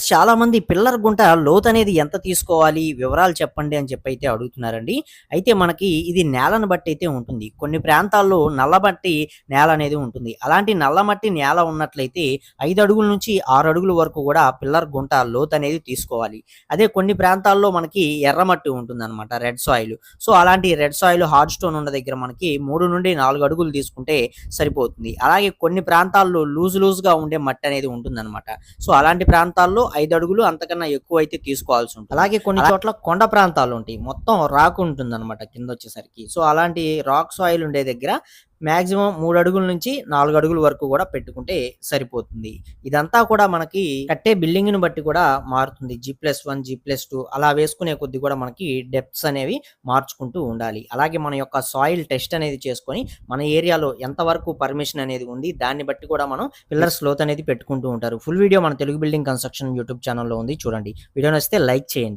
Friends చాలా మంది pillar గుంట లోతు అనేది ఎంత తీసుకోవాలి వివరాలు చెప్పండి అని చెప్పి అయితే అడుగుతున్నారండి. అయితే మనకి ఇది నేలను బట్టి అయితే ఉంటుంది. కొన్ని ప్రాంతాల్లో నల్లబట్టి నేల అనేది ఉంటుంది. అలాంటి నల్లమట్టి నేల ఉన్నట్లయితే ఐదు అడుగుల నుంచి ఆరు అడుగుల వరకు కూడా పిల్లర్ గుంట లోతు అనేది తీసుకోవాలి. అదే కొన్ని ప్రాంతాల్లో మనకి ఎర్రమట్టి ఉంటుంది అనమాట రెడ్ సాయిల్. సో అలాంటి రెడ్ సాయిల్ హార్డ్ స్టోన్ ఉన్న దగ్గర మనకి మూడు నుండి నాలుగు అడుగులు తీసుకుంటే సరిపోతుంది. అలాగే కొన్ని ప్రాంతాల్లో లూజ్ లూజ్గా ఉండే మట్టి అనేది ఉంటుందన్నమాట. సో అలాంటి ప్రాంతాల్లో ఐదు అడుగులు అంతకన్నా ఎక్కువ అయితే తీసుకోవాల్సి ఉంటుంది. అలాగే కొన్ని చోట్ల కొండ ప్రాంతాలు ఉంటాయి. మొత్తం రాక్ ఉంటుంది అనమాట కింద వచ్చేసరికి సో అలాంటి రాక్ సాయిల్ ఉండే దగ్గర మాక్సిమం మూడు అడుగుల నుంచి నాలుగు అడుగుల వరకు కూడా పెట్టుకుంటే సరిపోతుంది. ఇదంతా కూడా మనకి కట్టే బిల్డింగ్ని బట్టి కూడా మారుతుంది. G plus one G plus two అలా వేసుకునే కొద్ది కూడా మనకి డెప్త్స్ అనేవి మార్చుకుంటూ ఉండాలి. అలాగే మన యొక్క సాయిల్ టెస్ట్ అనేది చేసుకొని మన ఏరియాలో ఎంత వరకు పర్మిషన్ అనేది ఉంది దాన్ని బట్టి కూడా మనం పిల్లర్ స్లోత్ అనేది పెట్టుకుంటూ ఉంటారు. ఫుల్ వీడియో మన తెలుగు బిల్డింగ్ కన్స్ట్రక్షన్ యూట్యూబ్ ఛానల్లో ఉంది. చూడండి. వీడియో నచ్చితే లైక్ చేయండి.